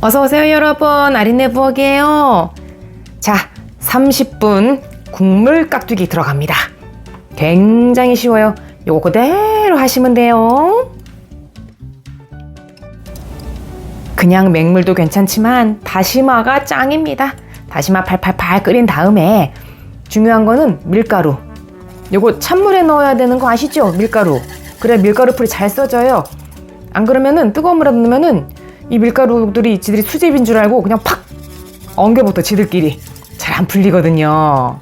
어서오세요, 여러분. 아린네 부엌이에요. 자, 30분 국물 깍두기 들어갑니다. 굉장히 쉬워요. 요거 그대로 하시면 돼요. 그냥 맹물도 괜찮지만 다시마가 짱입니다. 다시마 팔팔팔 끓인 다음에 중요한 거는 밀가루. 요거 찬물에 넣어야 되는 거 아시죠? 밀가루. 그래 밀가루 풀이 잘 써져요. 안 그러면은 뜨거운 물에 넣으면은 이 밀가루들이 지들이 수제비인 줄 알고 그냥 팍 엉겨부터 지들끼리 잘 안 풀리거든요.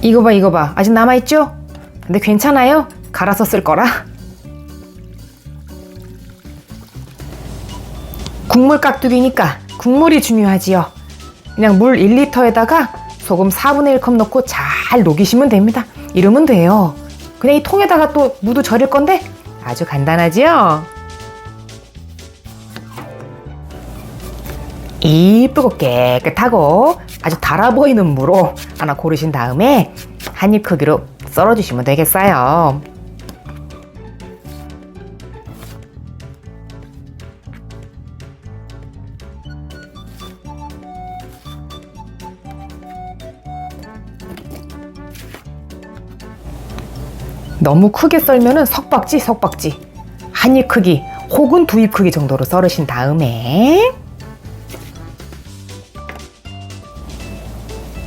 이거 봐 이거 봐 아직 남아있죠? 근데 괜찮아요. 갈아서 쓸 거라. 국물 깍두기니까 국물이 중요하지요. 그냥 물 1리터에다가 소금 4분의 1컵 넣고 잘 녹이시면 됩니다. 이러면 돼요. 그냥 이 통에다가 또 무도 절일 건데 아주 간단하지요. 이쁘고 깨끗하고 아주 달아 보이는 무로 하나 고르신 다음에 한 입 크기로 썰어주시면 되겠어요. 너무 크게 썰면은 석박지 석박지 한 입 크기 혹은 두 입 크기 정도로 썰으신 다음에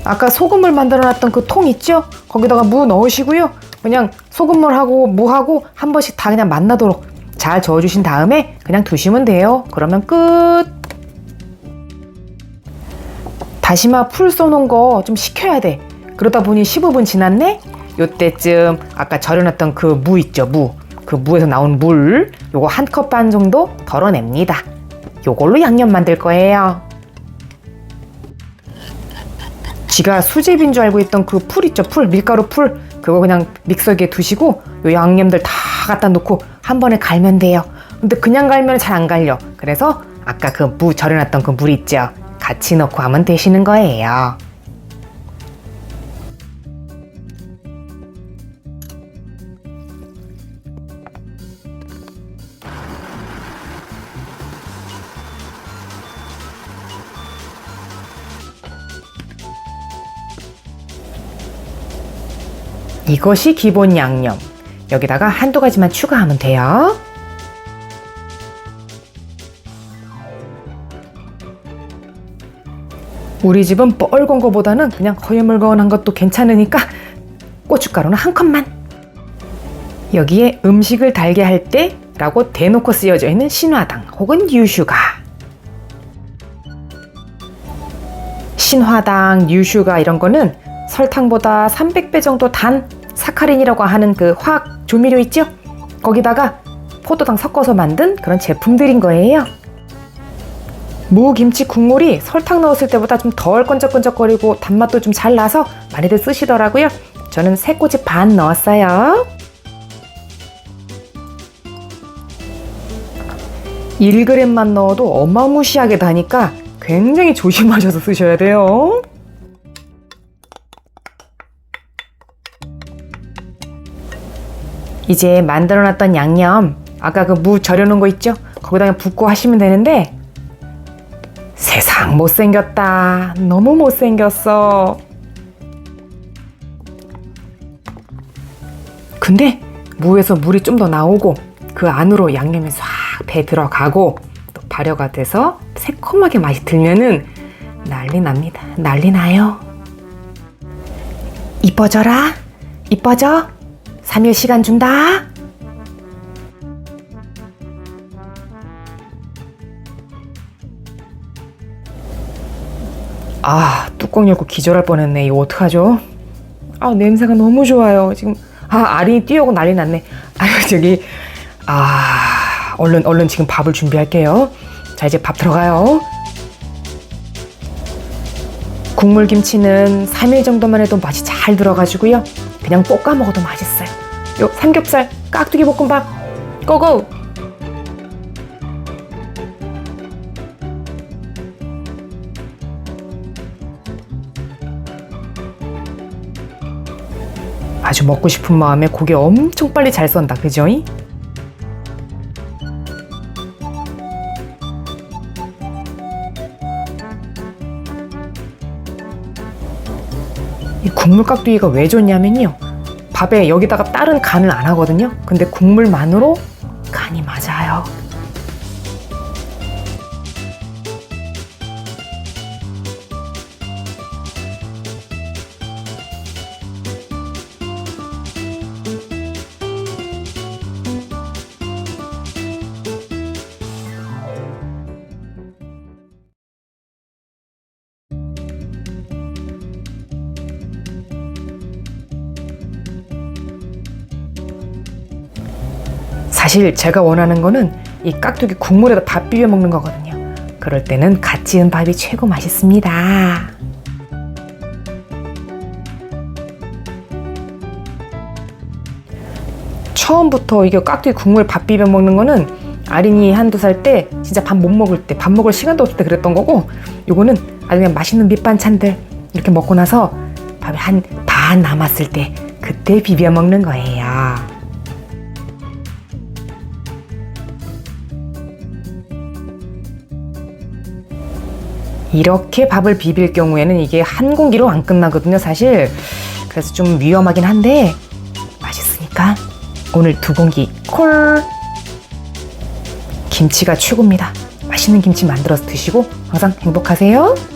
아까 소금물 만들어 놨던 그 통 있죠? 거기다가 무 넣으시고요. 그냥 소금물하고 무하고 한 번씩 다 그냥 만나도록 잘 저어주신 다음에 그냥 두시면 돼요. 그러면 끝. 다시마 풀 쏘는 거좀 식혀야 돼. 그러다 보니 15분 지났네? 요때쯤 아까 절여놨던 그 무 있죠, 무. 그 무에서 나온 물, 요거 한 컵 반 정도 덜어냅니다. 요걸로 양념 만들 거예요. 지가 수제비인 줄 알고 있던 그 풀 있죠, 풀, 밀가루 풀. 그거 그냥 믹서기에 두시고 요 양념들 다 갖다 놓고 한 번에 갈면 돼요. 근데 그냥 갈면 잘 안 갈려. 그래서 아까 그 무 절여놨던 그 물 있죠. 같이 넣고 하면 되시는 거예요. 이것이 기본 양념. 여기다가 한두 가지만 추가하면 돼요. 우리 집은 뻘건 거보다는 그냥 허여물건한 것도 괜찮으니까 고춧가루는 한 컵만. 여기에 음식을 달게 할 때라고 대놓고 쓰여져 있는 신화당 혹은 유슈가. 신화당, 유슈가 이런 거는 설탕보다 300배 정도 단 사카린이라고 하는 그 화학 조미료 있죠? 거기다가 포도당 섞어서 만든 그런 제품들인 거예요. 무김치 국물이 설탕 넣었을 때보다 좀덜 끈적끈적거리고 단맛도 좀 잘 나서 많이들 쓰시더라고요. 저는 세 꼬치 반 넣었어요. 1g만 넣어도 어마무시하게 다니까 굉장히 조심하셔서 쓰셔야 돼요. 이제 만들어놨던 양념 아까 그 무 절여놓은 거 있죠? 거기다가 붓고 하시면 되는데 세상 못생겼다. 너무 못생겼어. 근데 무에서 물이 좀 더 나오고 그 안으로 양념이 싹 배 들어가고 또 발효가 돼서 새콤하게 맛이 들면은 난리 납니다. 난리 나요. 이뻐져라? 이뻐져 3일 시간 준다. 아, 뚜껑 열고 기절할 뻔했네. 이거 어떡하죠? 아, 냄새가 너무 좋아요. 지금 아, 아린이 뛰어오고 난리 났네. 아유, 저기 아, 얼른 얼른 지금 밥을 준비할게요. 자, 이제 밥 들어가요. 국물 김치는 3일 정도만 해도 맛이 잘 들어가지고요. 그냥 볶아 먹어도 맛있어요. 요 삼겹살 깍두기 볶음밥 고고! 아주 먹고 싶은 마음에 고기 엄청 빨리 잘 썬다, 그죠? 국물 깍두기가 왜 좋냐면요. 밥에 여기다가 다른 간을 안 하거든요. 근데 국물만으로 간이 맞아요. 사실 제가 원하는 거는 이 깍두기 국물에다 밥 비벼 먹는 거거든요. 그럴 때는 갓 지은 밥이 최고 맛있습니다. 처음부터 이게 깍두기 국물 밥 비벼 먹는 거는 아린이 한두 살 때 진짜 밥 못 먹을 때 밥 먹을 시간도 없을 때 그랬던 거고 요거는 아주 그냥 맛있는 밑반찬들 이렇게 먹고 나서 밥이 한 반 남았을 때 그때 비벼 먹는 거예요. 이렇게 밥을 비빌 경우에는 이게 한 공기로 안 끝나거든요, 사실. 그래서 좀 위험하긴 한데 맛있으니까 오늘 두 공기 콜. 김치가 최고입니다. 맛있는 김치 만들어서 드시고 항상 행복하세요.